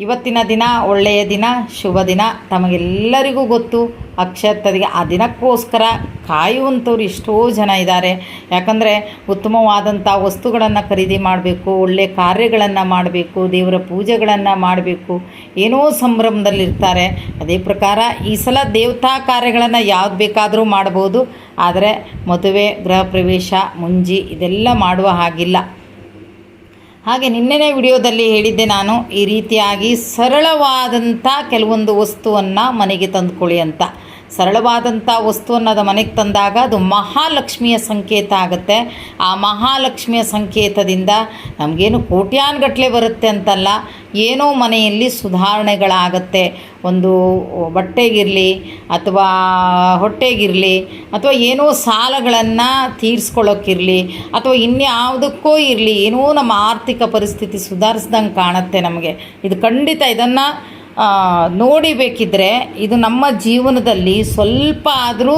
ಇವತ್ತಿನ ದಿನ, ಒಳ್ಳೆಯ ದಿನ, ಶುಭ ದಿನ ತಮಗೆಲ್ಲರಿಗೂ ಗೊತ್ತು. ಅಕ್ಷತರಿಗೆ ಆ ದಿನಕ್ಕೋಸ್ಕರ ಕಾಯುವಂಥವ್ರು ಎಷ್ಟೋ ಜನ ಇದ್ದಾರೆ. ಯಾಕಂದರೆ ಉತ್ತಮವಾದಂಥ ವಸ್ತುಗಳನ್ನು ಖರೀದಿ ಮಾಡಬೇಕು ಒಳ್ಳೆಯ ಕಾರ್ಯಗಳನ್ನು ಮಾಡಬೇಕು, ದೇವರ ಪೂಜೆಗಳನ್ನು ಮಾಡಬೇಕು. ಏನೋ ಸಂಭ್ರಮದಲ್ಲಿರ್ತಾರೆ. ಅದೇ ಪ್ರಕಾರ ಈ ಸಲ ದೇವತಾ ಕಾರ್ಯಗಳನ್ನು ಯಾವ್ದು ಬೇಕಾದರೂ ಮಾಡ್ಬೋದು ಆದರೆ ಮದುವೆ, ಗೃಹ ಪ್ರವೇಶ, ಮುಂಜಿ ಇದೆಲ್ಲ ಮಾಡುವ ಹಾಗಿಲ್ಲ. ಹಾಗೆ ನಿನ್ನೆನೇ ವಿಡಿಯೋದಲ್ಲಿ ಹೇಳಿದ್ದೆ ನಾನು ಈ ರೀತಿಯಾಗಿ ಸರಳವಾದಂಥ ಕೆಲವೊಂದು ವಸ್ತುವನ್ನು ಮನೆಗೆ ತಂದುಕೊಳ್ಳಿ ಅಂತ. ಸರಳವಾದಂಥ ವಸ್ತುವನ್ನು ಅದು ಮನೆಗೆ ತಂದಾಗ ಅದು ಮಹಾಲಕ್ಷ್ಮಿಯ ಸಂಕೇತ ಆಗುತ್ತೆ. ಆ ಮಹಾಲಕ್ಷ್ಮಿಯ ಸಂಕೇತದಿಂದ ನಮಗೇನು ಕೋಟ್ಯಾನ್ಗಟ್ಟಲೆ ಬರುತ್ತೆ ಅಂತಲ್ಲ. ಏನೋ ಮನೆಯಲ್ಲಿ ಸುಧಾರಣೆಗಳಾಗತ್ತೆ. ಒಂದು ಬಟ್ಟೆಗಿರಲಿ ಅಥವಾ ಹೊಟ್ಟೆಗಿರಲಿ ಅಥವಾ ಏನೋ ಸಾಲಗಳನ್ನು ತೀರಿಸ್ಕೊಳ್ಳೋಕ್ಕಿರಲಿ ಅಥವಾ ಇನ್ಯಾವುದಕ್ಕೋ ಇರಲಿ, ಏನೋ ನಮ್ಮ ಆರ್ಥಿಕ ಪರಿಸ್ಥಿತಿ ಸುಧಾರಿಸ್ದಂಗೆ ಕಾಣುತ್ತೆ ನಮಗೆ. ಇದು ಖಂಡಿತ ಇದನ್ನು ನೋಡಿ ಬೇಕಿದ್ದರೆ ಇದು ನಮ್ಮ ಜೀವನದಲ್ಲಿ ಸ್ವಲ್ಪ ಆದರೂ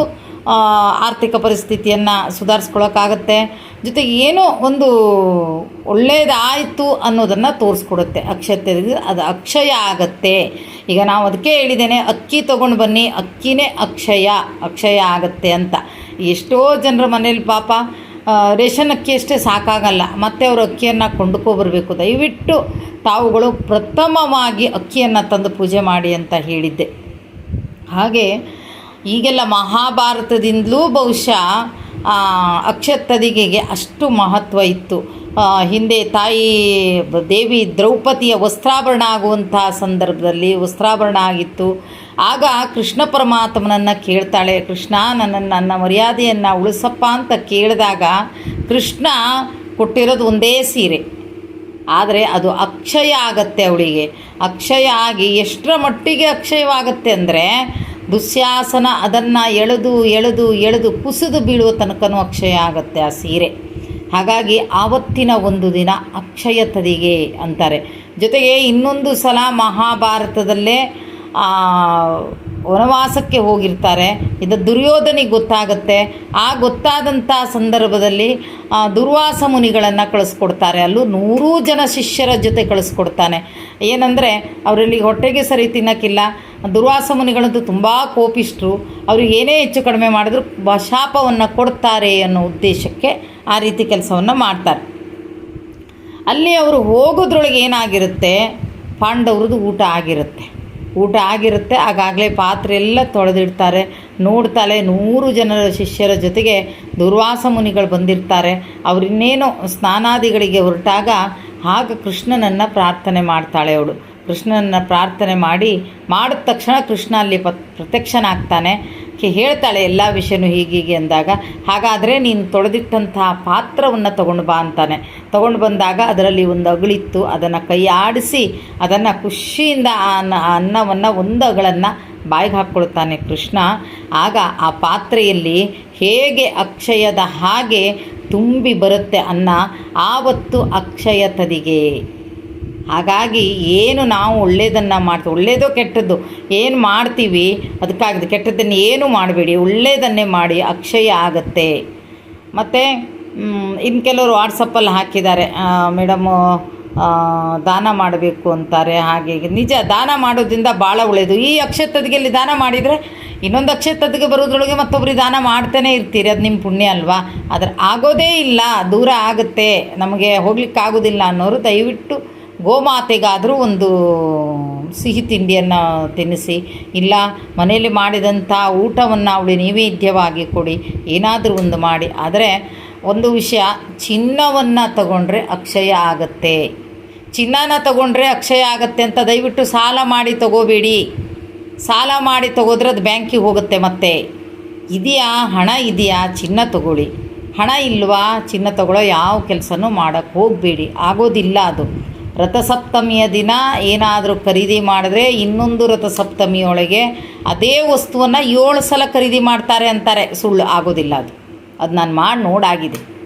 ಆರ್ಥಿಕ ಪರಿಸ್ಥಿತಿಯನ್ನು ಸುಧಾರಿಸ್ಕೊಳ್ಳೋಕ್ಕಾಗತ್ತೆ ಜೊತೆಗೆ ಏನೋ ಒಂದು ಒಳ್ಳೆಯದಾಯಿತು ಅನ್ನೋದನ್ನು ತೋರಿಸ್ಕೊಡುತ್ತೆ. ಅಕ್ಷತೆ ಅದು ಅಕ್ಷಯ ಆಗತ್ತೆ. ಈಗ ನಾವು ಅದಕ್ಕೆ ಹೇಳಿದ್ದೇನೆ, ಅಕ್ಕಿ ತೊಗೊಂಡು ಬನ್ನಿ, ಅಕ್ಕಿನೇ ಅಕ್ಷಯ ಅಕ್ಷಯ ಆಗತ್ತೆ ಅಂತ. ಎಷ್ಟೋ ಜನರ ಮನೇಲಿ ಪಾಪ ರೇಷನ್ ಅಕ್ಕಿ ಅಷ್ಟೇ ಸಾಕಾಗಲ್ಲ. ಮತ್ತೆ ಅವರು ಅಕ್ಕಿಯನ್ನು ಕೊಂಡ್ಕೊಬರ್ಬೇಕು ದಯವಿಟ್ಟು ತಾವುಗಳು ಪ್ರಥಮವಾಗಿ ಅಕ್ಕಿಯನ್ನು ತಂದು ಪೂಜೆ ಮಾಡಿ ಅಂತ ಹೇಳಿದ್ದೆ. ಹಾಗೆ ಈಗೆಲ್ಲ ಮಹಾಭಾರತದಿಂದಲೂ ಬಹುಶಃ ಅಕ್ಷತದಿಗೆಗೆ ಅಷ್ಟು ಮಹತ್ವ ಇತ್ತು. ಹಿಂದೆ ತಾಯಿ ದೇವಿ ದ್ರೌಪದಿಯ ವಸ್ತ್ರಾಭರಣ ಆಗುವಂಥ ಸಂದರ್ಭದಲ್ಲಿ ವಸ್ತ್ರಾಭರಣ ಆಗಿತ್ತು. ಆಗ ಕೃಷ್ಣ ಪರಮಾತ್ಮನನ್ನು ಕೇಳ್ತಾಳೆ, ಕೃಷ್ಣ ನನ್ನನ್ನು ನನ್ನ ಮರ್ಯಾದೆಯನ್ನು ಉಳಿಸಪ್ಪ ಅಂತ ಕೇಳಿದಾಗ ಕೃಷ್ಣ ಕೊಟ್ಟಿರೋದು ಒಂದೇ ಸೀರೆ. ಆದರೆ ಅದು ಅಕ್ಷಯ ಆಗತ್ತೆ ಅವಳಿಗೆ. ಅಕ್ಷಯ ಆಗಿ ಎಷ್ಟರ ಮಟ್ಟಿಗೆ ಅಕ್ಷಯವಾಗತ್ತೆ ಅಂದರೆ ದುಸ್ಯಾಸನ ಅದನ್ನು ಎಳೆದು ಎಳೆದು ಎಳೆದು ಕುಸಿದು ಬೀಳುವ ತನಕನೂ ಅಕ್ಷಯ ಆಗುತ್ತೆ ಆ ಸೀರೆ. ಹಾಗಾಗಿ ಆವತ್ತಿನ ಒಂದು ದಿನ ಅಕ್ಷಯ ತದಿಗೆ ಅಂತಾರೆ. ಜೊತೆಗೆ ಇನ್ನೊಂದು ಸಲ ಮಹಾಭಾರತದಲ್ಲೇ ವನವಾಸಕ್ಕೆ ಹೋಗಿರ್ತಾರೆ. ಇದು ದುರ್ಯೋಧನಿಗೆ ಗೊತ್ತಾಗುತ್ತೆ. ಆ ಗೊತ್ತಾದಂಥ ಸಂದರ್ಭದಲ್ಲಿ ದುರ್ವಾಸ ಮುನಿಗಳನ್ನು ಕಳಿಸ್ಕೊಡ್ತಾರೆ. ಅಲ್ಲೂ ನೂರೂ ಜನ ಶಿಷ್ಯರ ಜೊತೆ ಕಳಿಸ್ಕೊಡ್ತಾನೆ. ಏನಂದರೆ, ಅವರಲ್ಲಿ ಹೊಟ್ಟೆಗೆ ಸರಿ ತಿನ್ನೋಕ್ಕಿಲ್ಲ. ದುರ್ವಾಸ ಮುನಿಗಳಂತೂ ತುಂಬ ಕೋಪಿಷ್ಟರು. ಅವ್ರಿಗೆ ಏನೇ ಹೆಚ್ಚು ಕಡಿಮೆ ಮಾಡಿದ್ರು ಶಾಪವನ್ನು ಕೊಡ್ತಾರೆ ಅನ್ನೋ ಉದ್ದೇಶಕ್ಕೆ ಆ ರೀತಿ ಕೆಲಸವನ್ನು ಮಾಡ್ತಾರೆ. ಅಲ್ಲಿ ಅವರು ಹೋಗೋದ್ರೊಳಗೆ ಏನಾಗಿರುತ್ತೆ? ಪಾಂಡವ್ರದ್ದು ಊಟ ಆಗಿರುತ್ತೆ. ಊಟ ಆಗಿರುತ್ತೆ. ಆಗಾಗಲೇ ಪಾತ್ರೆ ಎಲ್ಲ ತೊಳೆದಿಡ್ತಾರೆ. ನೋಡ್ತಾಳೆ ನೂರು ಜನರ ಶಿಷ್ಯರ ಜೊತೆಗೆ ದುರ್ವಾಸ ಮುನಿಗಳು ಬಂದಿರ್ತಾರೆ. ಅವರಿನ್ನೇನೋ ಸ್ನಾನಾದಿಗಳಿಗೆ ಹೊರಟಾಗ ಆಗ ಕೃಷ್ಣನನ್ನು ಪ್ರಾರ್ಥನೆ ಮಾಡ್ತಾಳೆ ಅವಳು. ಕೃಷ್ಣನನ್ನು ಪ್ರಾರ್ಥನೆ ಮಾಡಿ, ಮಾಡಿದ ತಕ್ಷಣ ಕೃಷ್ಣ ಅಲ್ಲಿ ಪ್ರತ್ಯಕ್ಷನಾಗ್ತಾನೆ. ಹೇಳ್ತಾಳೆ ಎಲ್ಲ ವಿಷಯನೂ ಹೀಗೀಗೆ ಅಂದಾಗ, ಹಾಗಾದರೆ ನೀನು ತೊಳೆದಿಟ್ಟಂತಹ ಪಾತ್ರವನ್ನು ತೊಗೊಂಡು ಬಾ ಅಂತಾನೆ. ತೊಗೊಂಡು ಬಂದಾಗ ಅದರಲ್ಲಿ ಒಂದು ಅಗಳಿತ್ತು, ಅದನ್ನು ಕೈ ಆಡಿಸಿ, ಅದನ್ನು ಖುಷಿಯಿಂದ ಆ ಅನ್ನ ಅನ್ನವನ್ನು ಒಂದು ಅಗಳನ್ನು ಬಾಯಿಗೆ ಹಾಕ್ಕೊಳ್ತಾನೆ ಕೃಷ್ಣ. ಆಗ ಆ ಪಾತ್ರೆಯಲ್ಲಿ ಹೇಗೆ ಅಕ್ಷಯದ ಹಾಗೆ ತುಂಬಿ ಬರುತ್ತೆ ಅನ್ನ, ಆವತ್ತು ಅಕ್ಷಯ ತದಿಗೆ. ಹಾಗಾಗಿ ಏನು ನಾವು ಒಳ್ಳೆಯದನ್ನು ಮಾಡ್ತೀವಿ. ಒಳ್ಳೆಯದೋ ಕೆಟ್ಟದ್ದು. ಏನು ಮಾಡ್ತೀವಿ? ಅದಕ್ಕಾಗದು. ಕೆಟ್ಟದ್ದನ್ನು ಏನು ಮಾಡಬೇಡಿ. ಒಳ್ಳೆಯದನ್ನೇ ಮಾಡಿ ಅಕ್ಷಯ ಆಗುತ್ತೆ. ಮತ್ತು ಇನ್ನು ಕೆಲವರು ವಾಟ್ಸಪ್ಪಲ್ಲಿ ಹಾಕಿದ್ದಾರೆ. ಮೇಡಮು ದಾನ ಮಾಡಬೇಕು ಅಂತಾರೆ. ಹಾಗೆ ನಿಜ, ದಾನ ಮಾಡೋದ್ರಿಂದ ಭಾಳ ಒಳ್ಳೆಯದು ಈ ಅಕ್ಷತದಿಗೆಯಲ್ಲಿ ದಾನ ಮಾಡಿದರೆ ಇನ್ನೊಂದು ಅಕ್ಷತದಿಗೆ ಬರೋದ್ರೊಳಗೆ ಮತ್ತೊಬ್ಬರಿಗೆ ದಾನ ಮಾಡ್ತಾನೆ ಇರ್ತೀರಿ. ಅದು ನಿಮ್ಮ ಪುಣ್ಯ ಅಲ್ವಾ? ಆದರೆ ಆಗೋದೇ ಇಲ್ಲ. ದೂರ ಆಗುತ್ತೆ. ನಮಗೆ ಹೋಗ್ಲಿಕ್ಕಾಗೋದಿಲ್ಲ ಅನ್ನೋರು ದಯವಿಟ್ಟು ಗೋಮಾತೆಗಾದರೂ ಒಂದು ಸಿಹಿ ತಿಂಡಿಯನ್ನು ತಿನ್ನಿಸಿ, ಇಲ್ಲ, ಮನೆಯಲ್ಲಿ ಮಾಡಿದಂಥ ಊಟವನ್ನು ಅವಳು ನೈವೇದ್ಯವಾಗಿ ಕೊಡಿ, ಏನಾದರೂ ಒಂದು ಮಾಡಿ. ಆದರೆ ಒಂದು ವಿಷಯ, ಚಿನ್ನವನ್ನು ತಗೊಂಡ್ರೆ ಅಕ್ಷಯ ಆಗತ್ತೆ. ಚಿನ್ನನ ತಗೊಂಡ್ರೆ ಅಕ್ಷಯ ಆಗತ್ತೆ ಅಂತ ದಯವಿಟ್ಟು ಸಾಲ ಮಾಡಿ ತಗೋಬೇಡಿ. ಸಾಲ ಮಾಡಿ ತಗೋದ್ರೆ ಅದು ಬ್ಯಾಂಕಿಗೆ ಹೋಗುತ್ತೆ ಮತ್ತೆ. ಇದೆಯಾ, ಹಣ ಇದೆಯಾ, ಚಿನ್ನ ತಗೊಳ್ಳಿ. ಹಣ ಇಲ್ವಾ, ಚಿನ್ನ ತಗೊಳ್ಳೋ ಯಾವ ಕೆಲಸನೂ ಮಾಡೋಕ್ಕೆ ಹೋಗಬೇಡಿ. ಆಗೋದಿಲ್ಲ ಅದು. ರಥಸಪ್ತಮಿಯ ದಿನ ಏನಾದರೂ ಖರೀದಿ ಮಾಡಿದ್ರೆ ಇನ್ನೊಂದು ರಥಸಪ್ತಮಿಯೊಳಗೆ ಅದೇ ವಸ್ತುವನ್ನು ಏಳು ಸಲ ಖರೀದಿ ಮಾಡ್ತಾರೆ ಅಂತಾರೆ. ಸುಳ್ಳು ಆಗೋದಿಲ್ಲ ಅದು. ಅದು ನಾನು ಮಾಡಿ ನೋಡಾಗಿದೆ.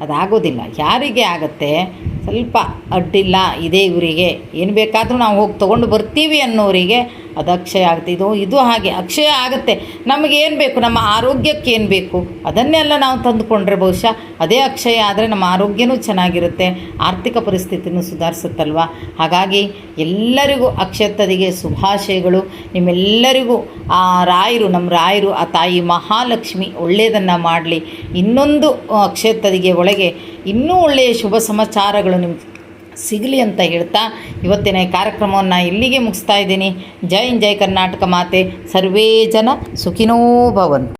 ಅದಾಗೋದಿಲ್ಲ. ಯಾರಿಗೆ ಆಗತ್ತೆ? ಸ್ವಲ್ಪ ಅಡ್ಡಿಲ್ಲ. ಇದೇ ಇವರಿಗೆ ಏನು ಬೇಕಾದರೂ ನಾವು ಹೋಗಿ ತೊಗೊಂಡು ಬರ್ತೀವಿ ಅನ್ನೋರಿಗೆ ಅದು ಅಕ್ಷಯ ಆಗುತ್ತೆ ಇದು ಇದು ಹಾಗೆ, ಅಕ್ಷಯ ಆಗುತ್ತೆ. ನಮಗೆ ಏನು ಬೇಕು? ನಮ್ಮ ಆರೋಗ್ಯಕ್ಕೆ ಏನು ಬೇಕು? ಅದನ್ನೆಲ್ಲ ನಾವು ತಂದುಕೊಂಡ್ರೆ ಬಹುಶಃ ಅದೇ ಅಕ್ಷಯ ಆದರೆ ನಮ್ಮ ಆರೋಗ್ಯನೂ ಚೆನ್ನಾಗಿರುತ್ತೆ. ಆರ್ಥಿಕ ಪರಿಸ್ಥಿತಿನೂ ಸುಧಾರಿಸುತ್ತಲ್ವ? ಹಾಗಾಗಿ ಎಲ್ಲರಿಗೂ ಅಕ್ಷತದಿಗೆ ಶುಭಾಶಯಗಳು. ನಿಮ್ಮೆಲ್ಲರಿಗೂ ಆ ರಾಯರು, ನಮ್ಮ ರಾಯರು, ಆ ತಾಯಿ ಮಹಾಲಕ್ಷ್ಮಿ ಒಳ್ಳೆಯದನ್ನು ಮಾಡಲಿ. ಇನ್ನೊಂದು ಅಕ್ಷತದಿಗೆ ಒಳಗೆ ಇನ್ನೂ ಒಳ್ಳೆಯ ಶುಭ ಸಮಾಚಾರಗಳು ನಿಮ್ಗೆ ಸಿಗಲಿ ಅಂತ ಹೇಳ್ತಾ ಇವತ್ತಿನ ಕಾರ್ಯಕ್ರಮವನ್ನು ಇಲ್ಲಿಗೆ ಮುಗಿಸ್ತಾ ಇದ್ದೀನಿ. ಜೈ ಜೈ ಕರ್ನಾಟಕ ಮಾತೆ. ಸರ್ವೇ ಜನ ಸುಖಿನೋ ಭವಂತು.